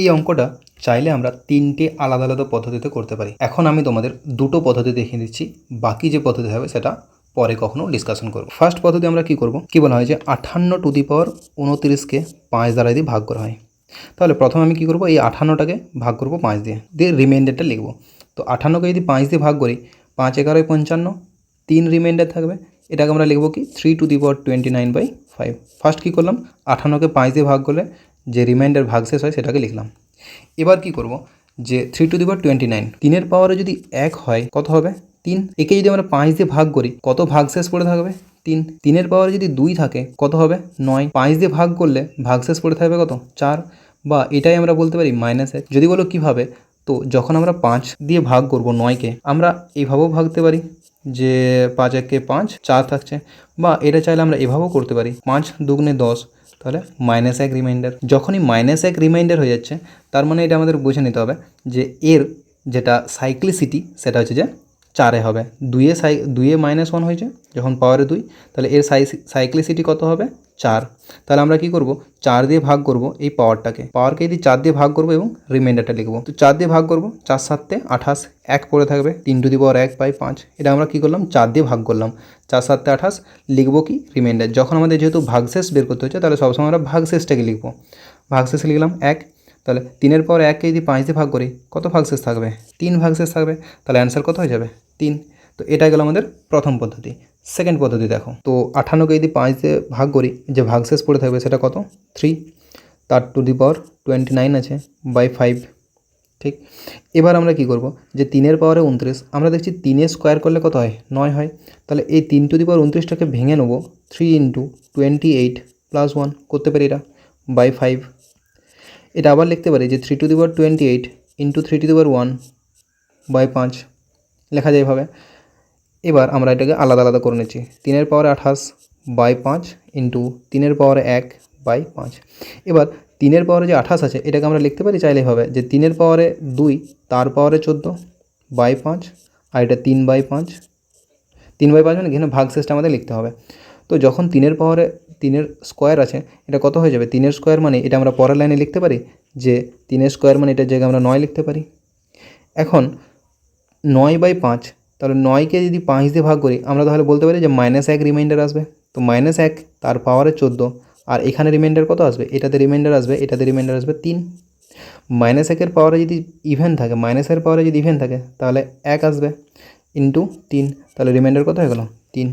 এই অঙ্কটা চাইলে আমরা তিনটে আলাদা আলাদা পদ্ধতিতে করতে পারি। এখন আমি তোমাদের দুটো পদ্ধতি দেখিয়ে দিচ্ছি। বাকি যে পদ্ধতি হবে সেটা পরে কখনো ডিসকাশন করব। ফার্স্ট পদ্ধতি আমরা কি করব? কি বলা হয় যে আঠান্ন টু দি পাওয়ার উনত্রিশকে পাঁচ দ্বারা দিয়ে ভাগ করা হয়। তাহলে প্রথমে আমি কি করব? এই আঠান্নটাকে ভাগ করব পাঁচ দিয়ে। দিয়ে রিমাইন্ডারটা লিখব। তো আঠান্নকে যদি পাঁচ দিয়ে ভাগ করি, পাঁচ এগারোয় পঞ্চান্ন, তিন রিমাইন্ডার থাকবে। এটাকে আমরা লিখব কি? Three two the power twenty nine by five first কী করলাম? আঠান্নকে পাঁচ দিয়ে ভাগ করলে যে রিমাইন্ডার ভাগশেষ হয় সেটাকে লিখলাম। এবার কি করব? যে three two the power twenty nine তিনের পাওয়ারে যদি এক হয়, কত হবে? তিন। একে যদি আমরা পাঁচ দিয়ে ভাগ করি, কত ভাগশেষ পড়ে থাকবে? তিন। তিনের পাওয়ারে যদি দুই থাকে, কত হবে? নয়। পাঁচ দিয়ে ভাগ করলে ভাগশেষ পড়ে থাকবে কত? চার। বা এটাই আমরা বলতে পারি মাইনাস এক। যদি বলো কীভাবে? তো যখন আমরা পাঁচ দিয়ে ভাগ করব নয়কে, আমরা এইভাবেও ভাগতে পারি যে পাঁচ একে পাঁচ, চার থাকছে। বা এটা চাইলে আমরা এভাবেও করতে পারি। পাঁচ দুগুণে দশ তাহলে মাইনাস এক রিমাইন্ডার যখনই মাইনাস এক রিমাইন্ডার হয়ে যাচ্ছে, তার মানে এটা আমাদের বুঝে নিতে হবে যে এর যেটা সাইক্লিসিটি সেটা হচ্ছে যে চারে হবে। দুইয়ে সাই দুইয়ে মাইনাস ওয়ান হয়েছে, যখন পাওয়ারে দুই, তাহলে এর সাই সাইক্লিসিটি কত হবে? চার। তাহলে আমরা কি করব? চার দিয়ে ভাগ করব এই পাওয়ারটাকে পাওয়ারকে যদি চার দিয়ে ভাগ করব এবং রিমাইন্ডারটা লিখব। তো চার দিয়ে ভাগ করব, চার সাতে আঠাশ, এক পড়ে থাকবে, তিন টু দি পাওয়ার এক বাই পাঁচ। এটা আমরা কী করলাম? চার দিয়ে ভাগ করলাম। চার সাতে আঠাশ, লিখব কি? রিমাইন্ডার যখন আমাদের যেহেতু ভাগশেষ বের করতে হচ্ছে, তাহলে সবসময় আমরা ভাগশেষটাকে লিখব। ভাগশেষ লিখলাম এক। তাহলে তিনের পর এককে যদি পাঁচ দিয়ে ভাগ করি, কত ভাগশেষ থাকবে? তিন ভাগশেষ থাকবে। তাহলে অ্যান্সার কত হয়ে যাবে? তিন। তো এটা গেল আমাদের প্রথম পদ্ধতি। সেকেন্ড পদ্ধতি দেখো। তো আঠান্নকে যদি পাঁচ দিয়ে ভাগ করি, যে ভাগশেষ পড়ে থাকবে সেটা কত? থ্রি তার two the power twenty nine আছে বাই ফাইভ ঠিক? এবার আমরা কি করব? যে তিনের পাওয়ারে উনত্রিশ, আমরা দেখছি তিনের স্কোয়ার করলে কত হয়? নয় হয়। তাহলে এই তিন টু দি পাওয়ার উনত্রিশটাকে ভেঙে নেব। Three into twenty eight plus one করতে পারি এটা বাই ফাইভ এটা আবার লিখতে পারি যে three two the power twenty eight into three two the power one by পাঁচ। লেখা যায় এভাবে। এবার আমরা এটাকে আলাদা আলাদা করে নিচ্ছি। তিনের পাওয়ারে আঠাশ বাই পাঁচ ইন্টু তিনের পাওয়ারে এক বাই পাঁচ। এবার তিনের পাওয়ারে যে আঠাশ আছে, এটাকে আমরা লিখতে পারি চাইলে হবে যে তিনের পাওয়ারে দুই, তার পাওয়ারে চোদ্দ বাই পাঁচ, আর এটা তিন বাই পাঁচ। তিন বাই পাঁচ মানে এখানে ভাগশেষটা আমাদের লিখতে হবে। তো যখন তিনের পাওয়ারে তিনের স্কোয়ার আছে, এটা কত হয়ে যাবে? তিনের স্কোয়ার মানে এটা আমরা পরের লাইনে লিখতে পারি যে তিনের স্কোয়ার মানে এটার জায়গায় আমরা নয় লিখতে পারি। এখন নয় বাই পাঁচ তাহলে নয়কে যদি পাঁচ দিয়ে ভাগ করি, আমরা তাহলে বলতে পারি যে মাইনাস এক রিমাইন্ডার আসবে। তো মাইনাস এক, তার পাওয়ারে চোদ্দ। আর এখানে রিমাইন্ডার কত আসবে? এটাতে রিমাইন্ডার আসবে, এটাতে রিমাইন্ডার আসবে তিন। মাইনাস একের পাওয়ারে যদি ইভেন থাকে মাইনাসের পাওয়ারে যদি ইভেন থাকে, তাহলে এক আসবে ইন্টু তিন। তাহলে রিমাইন্ডার কত হয়ে গেল? তিন।